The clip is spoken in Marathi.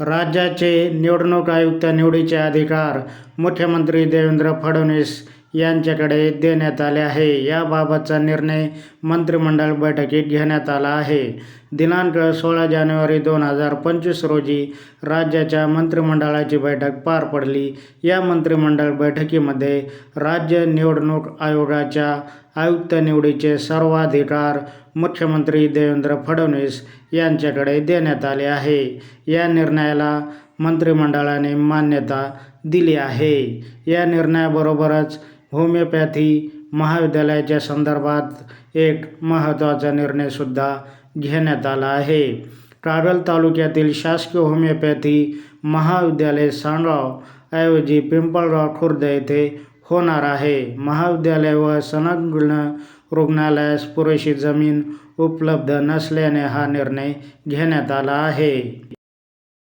राज्याचे निवडणूक आयुक्त निवडीचे अधिकार मुख्यमंत्री देवेंद्र फडणवीस यांच्याकडे देण्यात आले आहे. याबाबतचा निर्णय मंत्रिमंडळ बैठकीत घेण्यात आला आहे. दिनांक सोळा जानेवारी दोन हजार पंचवीस रोजी राज्याच्या मंत्रिमंडळाची बैठक पार पडली. या मंत्रिमंडळ बैठकीमध्ये राज्य निवडणूक आयोगाच्या आयुक्त निवडीचे सर्वाधिकार मुख्यमंत्री देवेंद्र फडणवीस यांच्याकडे देण्यात आले आहे. या निर्णयाला मंत्रिमंडळाने मान्यता दिली आहे. या निर्णयाबरोबरच होमिओपॅथी महाविद्यालयाच्या संदर्भात एक महत्त्वाचा निर्णयसुद्धा घेण्यात आला आहे. कागल तालुक्यातील शासकीय होमिओपॅथी महाविद्यालय सांडगाव ऐवजी पिंपळगाव खुर्द येथे होणार आहे. महाविद्यालय व संलग्न रुग्णालयास पुरेशी जमीन उपलब्ध नसल्याने हा निर्णय घेण्यात आला आहे.